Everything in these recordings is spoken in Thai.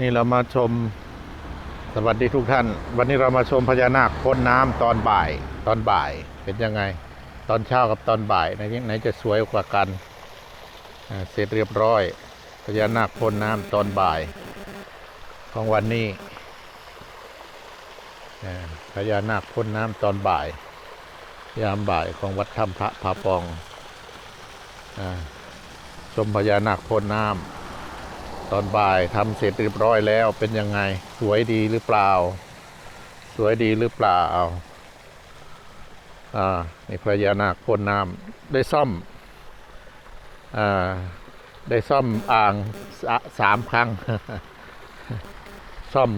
นี่เรามาชมสวัสดีทุกท่าน วันนี้เรามาชมพญานาคพ่นน้ำตอนบ่าย ตอนบ่ายเป็นยังไง ตอนเช้ากับตอนบ่ายไหนไหนจะสวยกว่ากันเสร็จเรียบร้อยพญานาคพ่นน้ำตอนบ่าย ของวันนี้พญานาคพ่นน้ำตอนบ่าย ยามบ่ายของวัดถ้ำพระผาปองอชมพญานาคพ่นน้ำ ตอนบ่ายทำเสร็จเรียบร้อยแล้วเป็นยังไงสวยดีหรือเปล่า สวยดีหรือเปล่าอ่านี่พญานาคพ่นน้ำได้ซ่อมอ่าได้ซ่อมอ่างสสามครั้ง ซ่อม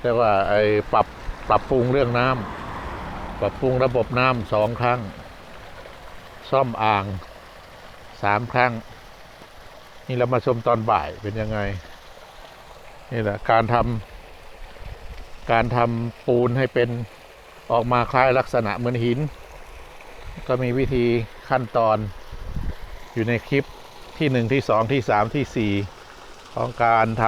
เรียกว่าไอ้ปรับปรับปรุงเรื่องน้ำปรับปรุงระบบน้ำสองครั้ง ซ่อมอ่างสามครั้ง นี่เรามาชมตอนบ่ายเป็นยังไง นี่แหละการทำการทำปูนให้เป็นออกมาคล้ายลักษณะเหมือนหิน ก็มีวิธีขั้นตอนอยู่ในคลิปที่หนึ่งที่สองที่สามที่สี่ของการท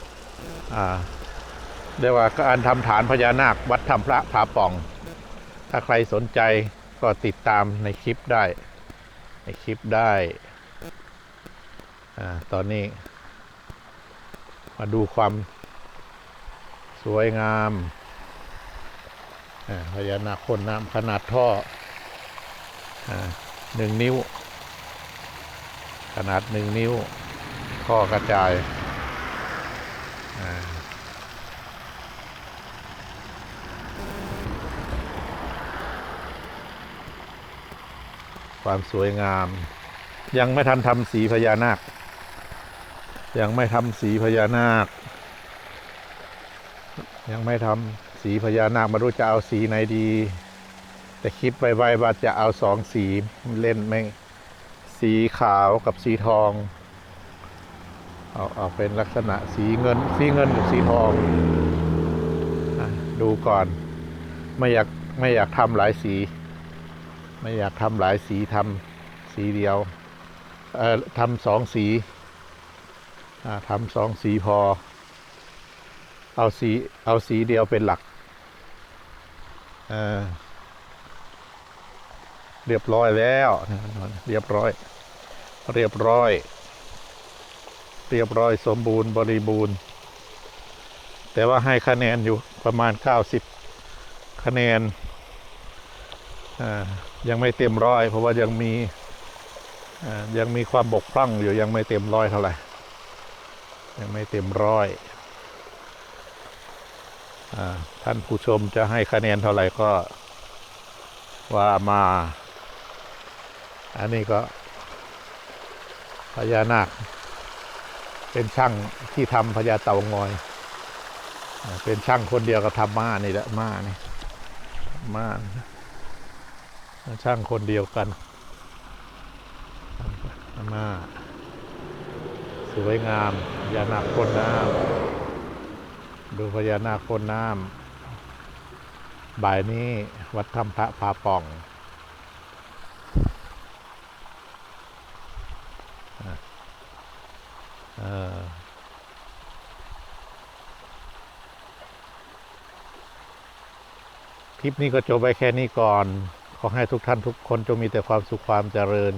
ำเรียกว่าการทำฐานพญานาควัดถ้ำพระผาป่อง ถ้าใครสนใจก็ติดตามในคลิปได้ ในคลิปได้ อตอนนี้ มาดูความสวยงามพญานาคพ่นน้ำขนาดท่ออหนึ่งนิ้ว ขนาดหนึ่งนิ้วท่อกระจายความสวยงาม ยังไม่ทันทำสีพญานาค ยังไม่ทำสีพญานาค ยังไม่ทำสีพญานาคมารู้จะเอาสีไหนดี แต่คิดไว้ๆว่าจะเอาสองสีเล่นไม่สีขาวกับสีทองเอาเอาเป็นลักษณะสีเงิน สีเงินกับสีทองอดูก่อน ไม่อยากไม่อยากทำหลายสี ไม่อยากทำหลายสีทำสีเดียวเอ่อทำสองสี ทำสองสีพอ เอาสีเอาสีเดียวเป็นหลักเเรียบร้อยแล้ว เรียบร้อย เรียบร้อย เรียบร้อยสมบูรณ์บริบูรณ์ แต่ว่าให้คะแนนอยู่ประมาณ 90 คะแนนยังไม่เต็มร้อย เพราะว่ายังมียังมีความบกพร่องอยู่ยังไม่เต็มร้อยเท่าไหร่ ยังไม่เต็มร้อยอท่านผู้ชมจะให้คะแนนเท่าไหร่ก็ว่ามา อันนี้ก็พญานาค เป็นช่างที่ทำพญาเต่างอยอเป็นช่างคนเดียวกับทำม้านี่แหละม้านี่ม้าช่างคนเดียวกันมาสวยงาม ญานาคพ่นน้ำดูพญานาคพ่นน้ำบ่ายนี้วัดถ้ำพระพาป่อง เออคลิปนี้ก็จบไปแค่นี้ก่อน ขอให้ทุกท่านทุกคนจงมีแต่ความสุขความเจริญ